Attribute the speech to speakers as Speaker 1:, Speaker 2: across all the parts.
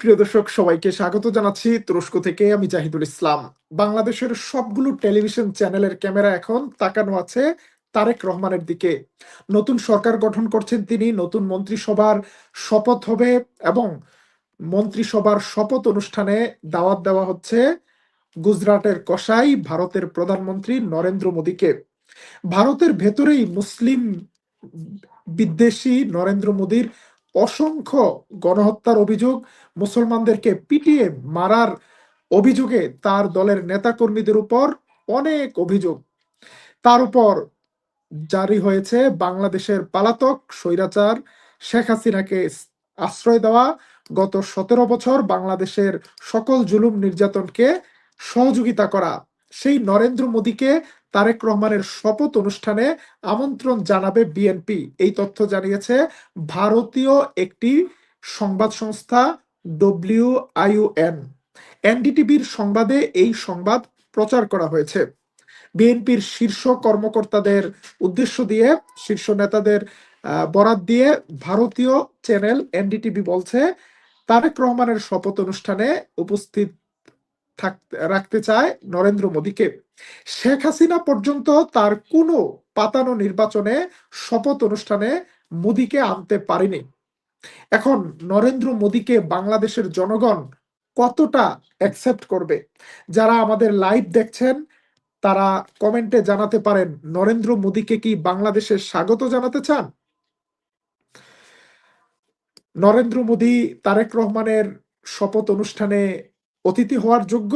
Speaker 1: প্রিয় দর্শক, সবাইকে স্বাগত জানাচ্ছি তুরস্ক থেকে আমি জাহিদুল ইসলাম। বাংলাদেশের সবগুলো টেলিভিশন চ্যানেলের ক্যামেরা এখন তাকানো আছে তারেক রহমানের দিকে। নতুন সরকার গঠন করছেন তিনি, নতুন মন্ত্রিসভার শপথ হবে এবং মন্ত্রিসভার শপথ অনুষ্ঠানে দাওয়াত দেওয়া হচ্ছে গুজরাটের কসাই, ভারতের প্রধানমন্ত্রী নরেন্দ্র মোদীকে। ভারতের ভেতরেই মুসলিম বিদ্বেষী নরেন্দ্র মোদীর অসংখ্য গণহত্যার অভিযোগ মুসলমানদেরকে পিটিয়ে মারার অভিযোগে তার দলের নেতাকর্মীদের উপর অনেক অভিযোগ। তার উপর জারি হয়েছে বাংলাদেশের পালাতক স্বৈরাচার শেখ হাসিনাকে আশ্রয় দেওয়া। গত সতেরো বছর বাংলাদেশের সকল জুলুম নির্যাতনকে সহযোগিতা করা। সেই নরেন্দ্র মোদীকে তারেক রহমানের শপথ অনুষ্ঠানে আমন্ত্রণ জানাবে বিএনপি। এই তথ্য জানিয়েছে ভারতীয় একটি সংবাদ সংস্থা ডব্লিউ আইউএন এনডিটিভির সংবাদে এই সংবাদ প্রচার করা হয়েছে। বিএনপির শীর্ষ কর্মকর্তাদের উদ্দেশ্য দিয়ে শীর্ষ নেতাদের বরাত দিয়ে ভারতীয় চ্যানেল এনডিটিভি বলছে, তারেক রহমানের শপথ অনুষ্ঠানে উপস্থিত রাখতে চায় নরেন্দ্র মোদীকে। শেখ হাসিনা পর্যন্ত তার কোনো পাতানো নির্বাচনে শপথ অনুষ্ঠানে মোদীকে আনতে পারেনি। এখন নরেন্দ্র মোদীকে বাংলাদেশের জনগণ কতটা অ্যাকসেপ্ট করবে? যারা আমাদের লাইভ দেখছেন, তারা কমেন্টে জানাতে পারেন, নরেন্দ্র মোদীকে কি বাংলাদেশের স্বাগত জানাতে চান? নরেন্দ্র মোদী, তারেক রহমানের শপথ অনুষ্ঠানে অতিথি হওয়ার যোগ্য।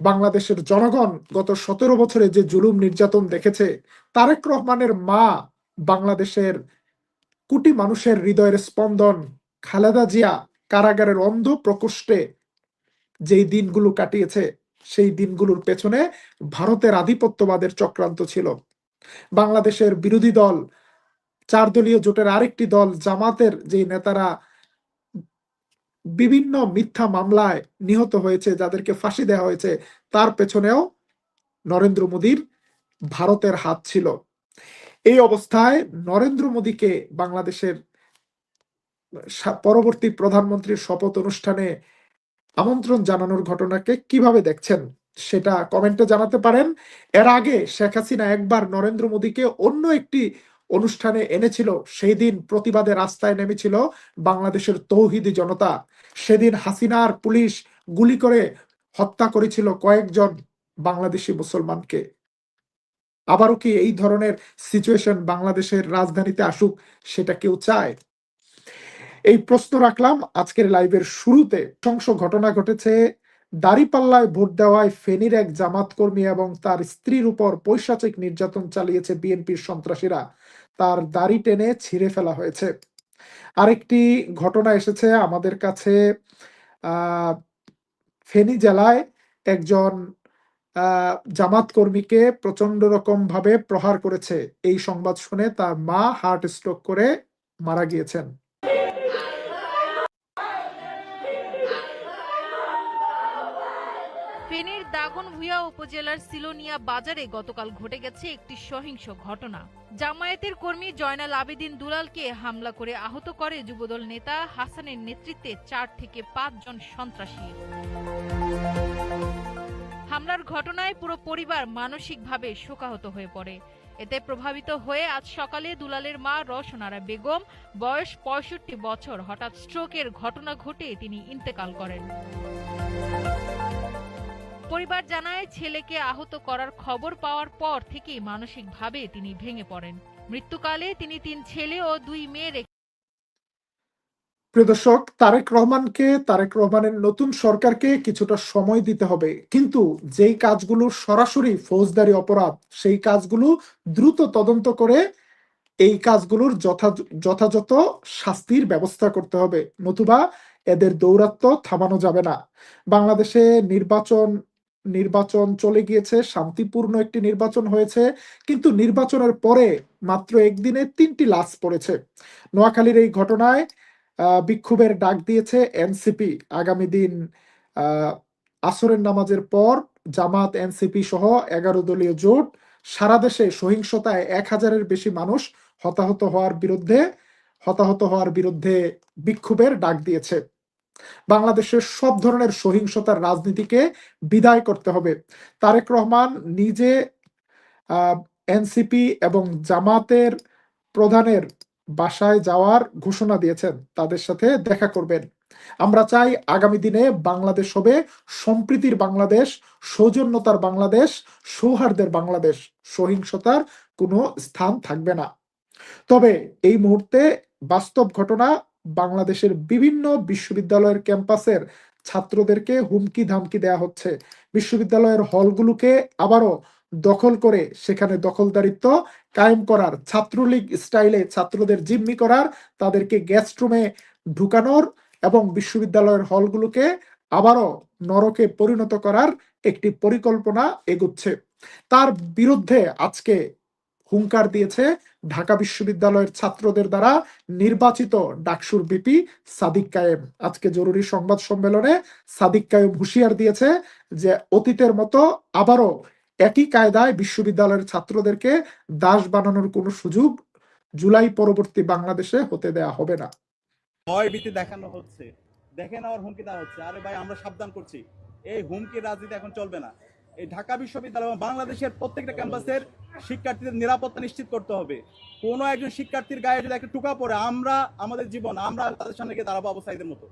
Speaker 1: বাংলাদেশের জনগণ গত সতেরো বছরে যে জুলুম নির্যাতন দেখেছে, তারেক রহমানের মা বাংলাদেশের কোটি মানুষের হৃদয়ের স্পন্দন, খালেদা জিয়া কারাগারের অন্ধ প্রকোষ্ঠে যেই দিনগুলো কাটিয়েছে, সেই দিনগুলোর পেছনে ভারতের আধিপত্যবাদের চক্রান্ত ছিল। বাংলাদেশের বিরোধী দল চার দলীয় জোটের আরেকটি দল, জামাতের যে নেতারা বিভিন্ন মিথ্যা মামলায় নিহত হয়েছে, যাদেরকে ফাঁসি দেওয়া হয়েছে, তার পেছনেও নরেন্দ্র মোদীর ভারতের হাত ছিল। এই অবস্থায় নরেন্দ্র মোদীকে বাংলাদেশের পরবর্তী প্রধানমন্ত্রীর শপথ অনুষ্ঠানে আমন্ত্রণ জানানোর ঘটনাকে কীভাবে দেখছেন সেটা কমেন্টে জানাতে পারেন। এর আগে শেখ হাসিনা একবার নরেন্দ্র মোদীকে অন্য একটি অনুষ্ঠানে এনেছিল সেই দিন প্রতিবাদে রাস্তায় নেমেছিল বাংলাদেশের তৌহিদি জনতা। সেদিন হাসিনার পুলিশ গুলি করে হত্যা করেছিল কয়েকজন বাংলাদেশি মুসলমানকে। আবারও কি এই ধরনের সিচুয়েশন বাংলাদেশের রাজধানীতে আসুক, সেটা কেউ চায়? এই প্রশ্ন রাখলাম আজকের লাইভের শুরুতে। সংস ঘটনা ঘটেছে দাড়িপাল্লায় ভোট দেওয়ায় ফেনীর এক জামাত কর্মী এবং তার স্ত্রীর উপর পৈশাচিক নির্যাতন চালিয়েছে বিএনপির সন্ত্রাসীরা। তার দাড়ি টেনে ছিঁড়ে ফেলা হয়েছে। আরেকটি ঘটনা এসেছে আমাদের কাছে ফেনী জেলায় একজন জামাত কর্মীকে প্রচণ্ড রকম ভাবে প্রহার করেছে। এই সংবাদ শুনে তার মা হার্ট স্ট্রোক করে মারা গিয়েছেন।
Speaker 2: দাগনভূঞা উপজেলার সিলোনিয়া বাজারে গতকাল ঘটে গেছে একটি সহিংস ঘটনা। জামায়াতের কর্মী জয়নাল আবেদিন দুলালকে হামলা করে আহত করে যুবদল নেতা হাসানের নেতৃত্বে চার থেকে পাঁচ জন সন্ত্রাসী। হামলার ঘটনায় পুরো পরিবার মানসিকভাবে শোকাহত হয়ে পড়ে। এতে প্রভাবিত হয়ে আজ সকালে দুলালের মা রসনারা বেগম, বয়স পঁয়ষট্টি বছর, হঠাৎ স্ট্রোকের ঘটনা ঘটে তিনি ইন্তেকাল করেন। পরিবার জানায়, ছেলেকে আহত করার খবর পাওয়ার পর থেকেই মানসিকভাবে তিনি ভেঙে পড়েন। মৃত্যুকালে তিনি তিন ছেলে ও দুই মেয়ে
Speaker 1: প্রিয় দর্শক, তারেক রহমানকে, তারেক রহমানের নতুন সরকারকে কিছুটা সময় দিতে হবে। কিন্তু যেই কাজগুলো সরাসরি ফৌজদারি অপরাধ, সেই কাজগুলো দ্রুত তদন্ত করে এই কাজগুলোর যথাযথ শাস্তির ব্যবস্থা করতে হবে। নতুবা এদের দৌরাত্ম থামানো যাবে না। বাংলাদেশে নির্বাচন নির্বাচন চলে গিয়েছে, শান্তিপূর্ণ একটি নির্বাচন হয়েছে, কিন্তু নির্বাচনের পরে মাত্র একদিনে তিনটি লাশ পড়েছে। নোয়াখালীর এই ঘটনায় বিক্ষোভের ডাক দিয়েছে এনসিপি। আগামী দিন আসরের নামাজের পর জামাত, এনসিপি সহ এগারো দলীয় জোট সারা দেশে সহিংসতায় এক হাজারের বেশি মানুষ হতাহত হওয়ার বিরুদ্ধে, হতাহত হওয়ার বিরুদ্ধে বিক্ষোভের ডাক দিয়েছে। বাংলাদেশের সব ধরনের সহিংসতার রাজনীতিকে বিদায় করতে হবে। তারেক রহমান নিজে এনসিপি এবং জামাতের প্রধানের বাসায় যাওয়ার ঘোষণা দিয়েছেন। তাদের সাথে দেখা করবেন। আমরা চাই আগামী দিনে বাংলাদেশ হবে সম্প্রীতির বাংলাদেশ, সৌজন্যতার বাংলাদেশ, সৌহার্দ্যের বাংলাদেশ। সহিংসতার কোনো স্থান থাকবে না। তবে এই মুহূর্তে বাস্তব ঘটনা বাংলাদেশের বিভিন্ন বিশ্ববিদ্যালয়ের ক্যাম্পাসের ছাত্রদেরকে হুমকি ধামকি দেয়া হচ্ছে। বিশ্ববিদ্যালয়ের হলগুলোকে আবারও দখল করে সেখানে দখলদারিত্ব কায়েম করার, ছাত্রলীগ স্টাইলে ছাত্রদের জিম্মি করার, তাদেরকে গেস্ট রুমে ঢুকানোর এবং বিশ্ববিদ্যালয়ের হলগুলোকে আবারও নরকে পরিণত করার একটি পরিকল্পনা এগুচ্ছে। তার বিরুদ্ধে আজকে হুঙ্কার দিয়েছে ঢাকা বিশ্ববিদ্যালয়ের ছাত্রদের দ্বারা নির্বাচিত ডাকসুর বিপি সাদিক কায়েম। আজকে জরুরি সংবাদ সম্মেলনে সাদিক কায়েম হুঁশিয়ার দিয়েছে যে অতীতের মতো আবারও একই কায়দায় বিশ্ববিদ্যালয়ের ছাত্রদেরকে দাস বানানোর কোনো সুযোগ জুলাই পরবর্তী বাংলাদেশে হতে দেয়া হবে না।
Speaker 3: ভয় ভীতি দেখানো হচ্ছে। দেখে নেওয়ার হুমকি দেওয়া হচ্ছে। আরে ভাই, আমরা সাবধান করছি। এই হুমকি রাজনীতি এখন চলবে না। এই ঢাকা বিশ্ববিদ্যালয় এবং বাংলাদেশের প্রত্যেকটা ক্যাম্পাসের শিক্ষার্থীদের নিরাপত্তা নিশ্চিত করতে হবে। কোনো একজন শিক্ষার্থীর গায়ে যদি একটা টুকা পড়ে, আমরা, আমাদের জীবন, আমরা তাদের সামনে গিয়ে দাঁড়াবো অবস্থায়ীদের মতো।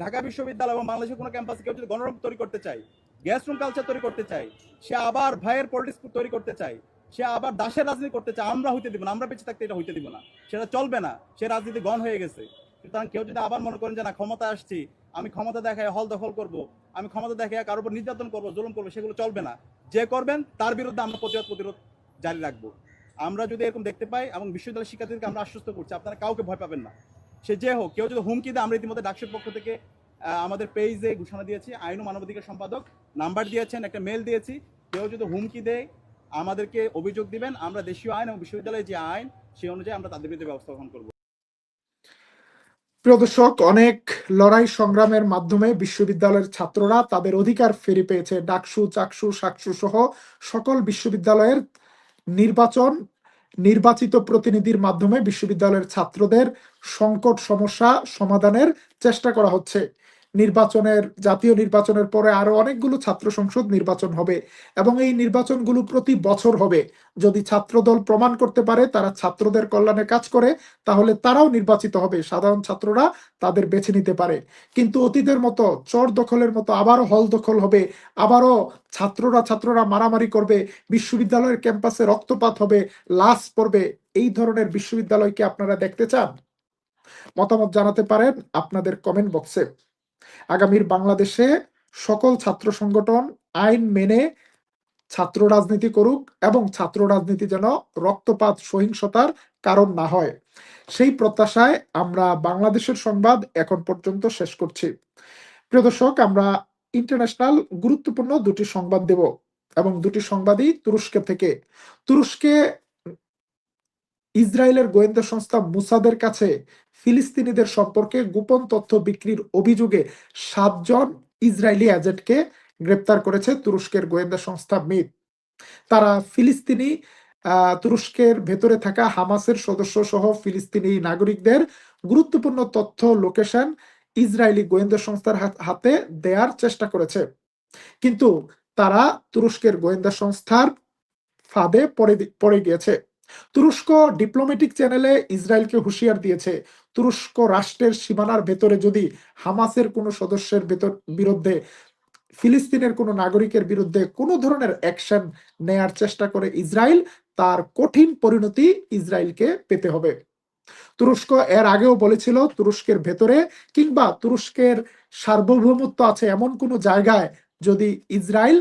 Speaker 3: ঢাকা বিশ্ববিদ্যালয় এবং বাংলাদেশের কোনো ক্যাম্পাসে কেউ যদি গণরূপ তৈরি করতে চায়, গ্যাস রুম কালচার তৈরি করতে চায়, সে আবার ভাইয়ের পলিটিক্স তৈরি করতে চায়, সে আবার দাসের রাজনীতি করতে চায়, আমরা হইতে দিব না, আমরা বেঁচে থাকতে এটা হইতে দিব না। সেটা চলবে না, সে রাজনীতি গণ হয়ে গেছে। সুতরাং কেউ যদি আবার মনে করেন যে, না ক্ষমতা আসছি আমি ক্ষমতা দেখায় হল দখল করব, আমি ক্ষমতা দেখায় কারোর উপর নির্যাতন করব, জুলুম করব, সেগুলো চলবে না। যে করবেন, তার বিরুদ্ধে আমরা প্রতিবাদ প্রতিরোধ জারি রাখব। আমরা যদি এরকম দেখতে পাই এবং বিশ্ববিদ্যালয়ের শিক্ষার্থীদেরকে আমরা আশ্বস্ত করছি, আপনারা কাউকে ভয় পাবেন না। সে যে হোক, কেউ যদি হুমকি দেয়, আমরা ইতিমধ্যে ডাকসের পক্ষ থেকে আমাদের পেজে ঘোষণা দিয়েছি, আইন ও মানবাধিকার সম্পাদক নাম্বার দিয়েছেন, একটা মেল দিয়েছি। কেউ যদি হুমকি দেয়, আমাদেরকে অভিযোগ দিবেন, আমরা দেশীয় আইন এবং বিশ্ববিদ্যালয়ের যে আইন, সেই অনুযায়ী আমরা তাদের বিরুদ্ধে ব্যবস্থা গ্রহণ করব।
Speaker 1: প্রিয় দর্শক, অনেক লড়াই সংগ্রামের মাধ্যমে বিশ্ববিদ্যালয়ের ছাত্ররা তাদের অধিকার ফিরে পেয়েছে। ডাকসু, চাকসু, সাকসু সহ সকল বিশ্ববিদ্যালয়ের নির্বাচন, নির্বাচিত প্রতিনিধির মাধ্যমে বিশ্ববিদ্যালয়ের ছাত্রদের সংকট, সমস্যা, সমাধানের চেষ্টা করা হচ্ছে। নির্বাচনের, জাতীয় নির্বাচনের পরে আরও অনেকগুলো ছাত্র সংসদ নির্বাচন হবে এবং এই নির্বাচনগুলো প্রতি বছর হবে। যদি ছাত্রদল প্রমাণ করতে পারে, তারা ছাত্রদের কল্যাণে কাজ করে, তাহলে তারাও নির্বাচিত হবে। সাধারণ ছাত্ররা তাদের বেছে নিতে পারে। কিন্তু অতীতের মতো চর দখলের মতো আবারও হল দখল হবে, আবারও ছাত্ররা ছাত্ররা মারামারি করবে, বিশ্ববিদ্যালয়ের ক্যাম্পাসে রক্তপাত হবে, লাশ পড়বে, এই ধরনের বিশ্ববিদ্যালয়কে আপনারা দেখতে চান? মতামত জানাতে পারেন আপনাদের কমেন্ট বক্সে আগামীর বাংলাদেশে সকল ছাত্র সংগঠন আইন মেনে ছাত্র রাজনীতি করুক এবং ছাত্র রাজনীতি যেন রক্তপাত, সহিংসতার কারণ না হয়। সেই প্রত্যাশায় আমরা বাংলাদেশের সংবাদ এখন পর্যন্ত শেষ করছি। প্রিয় দর্শক, আমরা ইন্টারন্যাশনাল গুরুত্বপূর্ণ দুটি সংবাদ দেব এবং দুটি সংবাদই তুরস্কের থেকে। তুরস্কে ইসরায়েলের গোয়েন্দা সংস্থা মুসাদের কাছে ফিলিস্তিনিদের সম্পর্কে গোপন তথ্য বিক্রির অভিযোগে সাতজন ইসরায়েলি এজেন্টকে গ্রেপ্তার করেছে তুরস্কের গোয়েন্দা সংস্থা মিট তারা ফিলিস্তিনি তুরস্কের ভেতরে থাকা হামাসের সদস্য সহ ফিলিস্তিনি নাগরিকদের গুরুত্বপূর্ণ তথ্য, লোকেশন ইসরায়েলি গোয়েন্দা সংস্থার হাত- দেওয়ার চেষ্টা করেছে। কিন্তু তারা তুরস্কের গোয়েন্দা সংস্থার ফাঁদে পড়ে পড়ে গিয়েছে। তুরস্ক ডিপ্লোম্যাটিক চ্যানেলে ইসরায়েলকে হুঁশিয়ার দিয়েছে। তুরস্ক রাষ্ট্রের সীমানার ভেতরে যদি হামাসের কোনো সদস্যের ভেতর বিরুদ্ধে, ফিলিস্তিনের কোনো নাগরিকের বিরুদ্ধে কোনো ধরনের অ্যাকশন নেয়ার চেষ্টা করে ইসরায়েল, তার কঠিন পরিণতি ইসরায়েলকে পেতে হবে। তুরস্ক এর আগেও বলেছিল তুরস্কের ভেতরে কিংবা তুরস্কের সার্বভৌমত্ব আছে এমন কোনো জায়গায় যদি ইসরায়েল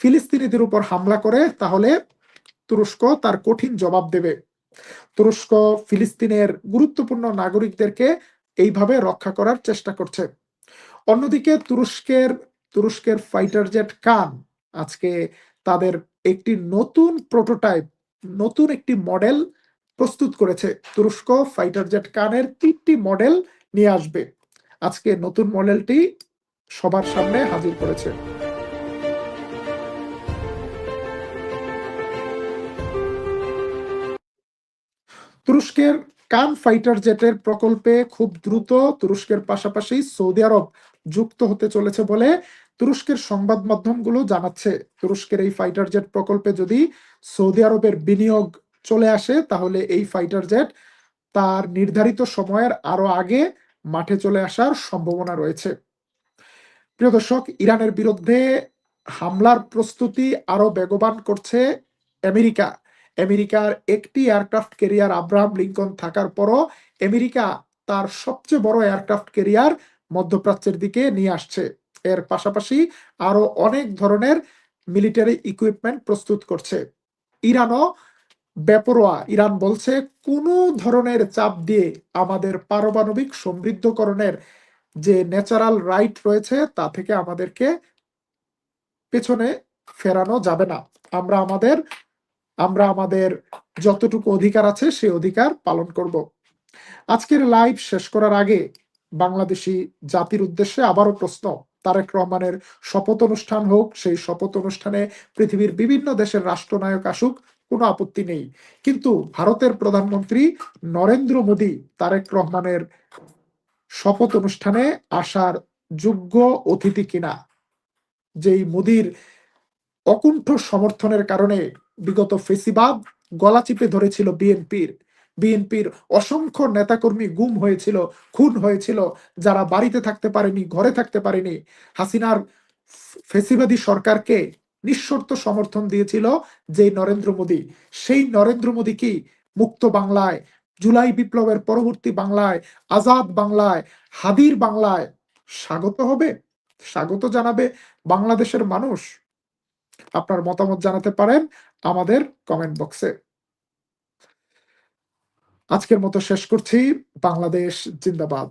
Speaker 1: ফিলিস্তিনিদের উপর হামলা করে, তাহলে তুরস্ক তার কঠিন জবাব দেবে। তুরস্ক ফিলিস্তিনের গুরুত্বপূর্ণ নাগরিকদেরকে এইভাবে রক্ষা করার চেষ্টা করছে। অন্যদিকে তুরস্কের তুরস্কের ফাইটার জেট কান আজকে তাদের একটি নতুন প্রোটোটাইপ নতুন একটি মডেল প্রস্তুত করেছে। তুরস্ক ফাইটার জেট কানের তিনটি মডেল নিয়ে আসবে। আজকে নতুন মডেলটি সবার সামনে হাজির করেছে। তুরস্কের কান ফাইটার জেটের প্রকল্পে খুব দ্রুত তুরস্কের পাশাপাশি সৌদি আরব যুক্ত হতে চলেছে বলে তুরস্কের সংবাদ মাধ্যমগুলো জানাচ্ছে। তুরস্কের এই ফাইটার জেট প্রকল্পে যদি সৌদি আরবের বিনিয়োগ চলে আসে, তাহলে এই ফাইটার জেট তার নির্ধারিত সময়ের আরও আগে মাঠে চলে আসার সম্ভাবনা রয়েছে। প্রিয় দর্শক, ইরানের বিরুদ্ধে হামলার প্রস্তুতি আরও বেগবান করছে আমেরিকা। আমেরিকার একটি এয়ারক্রাফট ক্যারিয়ার আব্রাহাম লিঙ্কন থাকার পরও আমেরিকা তার সবচেয়ে বড় এয়ারক্রাফট ক্যারিয়ার মধ্যপ্রাচ্যের দিকে নিয়ে আসছে। এর পাশাপাশি আরও অনেক ধরনের মিলিটারি ইকুইপমেন্ট প্রস্তুত করছে। ইরানও বেপরোয়া। ইরান বলছে, কোনো ধরনের চাপ দিয়ে আমাদের পারমাণবিক সমৃদ্ধকরণের যে ন্যাচারাল রাইট রয়েছে, তা থেকে আমাদেরকে পেছনে ফেরানো যাবে না। আমরা আমাদের আমরা আমাদের যতটুকু অধিকার আছে সেই অধিকার পালন করব। আজকের লাইভ শেষ করার আগে বাংলাদেশি জাতির উদ্দেশ্যে আবারও প্রশ্ন। তারেক রহমানের শপথ অনুষ্ঠান হোক, সেই শপথ অনুষ্ঠানে পৃথিবীর বিভিন্ন দেশের রাষ্ট্রনায়ক আসুক, কোনো আপত্তি নেই। কিন্তু ভারতের প্রধানমন্ত্রী নরেন্দ্র মোদী তারেক রহমানের শপথ অনুষ্ঠানে আসার যোগ্য অতিথি কিনা? যেই মোদীর অকুণ্ঠ সমর্থনের কারণে বিগত ফেসিবাদ গলা চিপে ধরেছিল বিএনপির। বিএনপির অসংখ্য নেতাকর্মী গুম হয়েছিল, খুন হয়েছিল, যারা বাড়িতে থাকতে পারেনি, ঘরে থাকতে পারেনি। হাসিনার ফেসিবাদী সরকারকে নিঃশর্ত সমর্থন দিয়েছিল যে নরেন্দ্র মোদী। সেই নরেন্দ্র মোদী কি মুক্ত বাংলায়, জুলাই বিপ্লবের পরবর্তী বাংলায়, আজাদ বাংলায়, হাদির বাংলায় স্বাগত হবে? স্বাগত জানাবে বাংলাদেশের মানুষ? আপনার মতামত জানাতে পারেন আমাদের কমেন্ট বক্সে আজকের মতো শেষ করছি। বাংলাদেশ জিন্দাবাদ।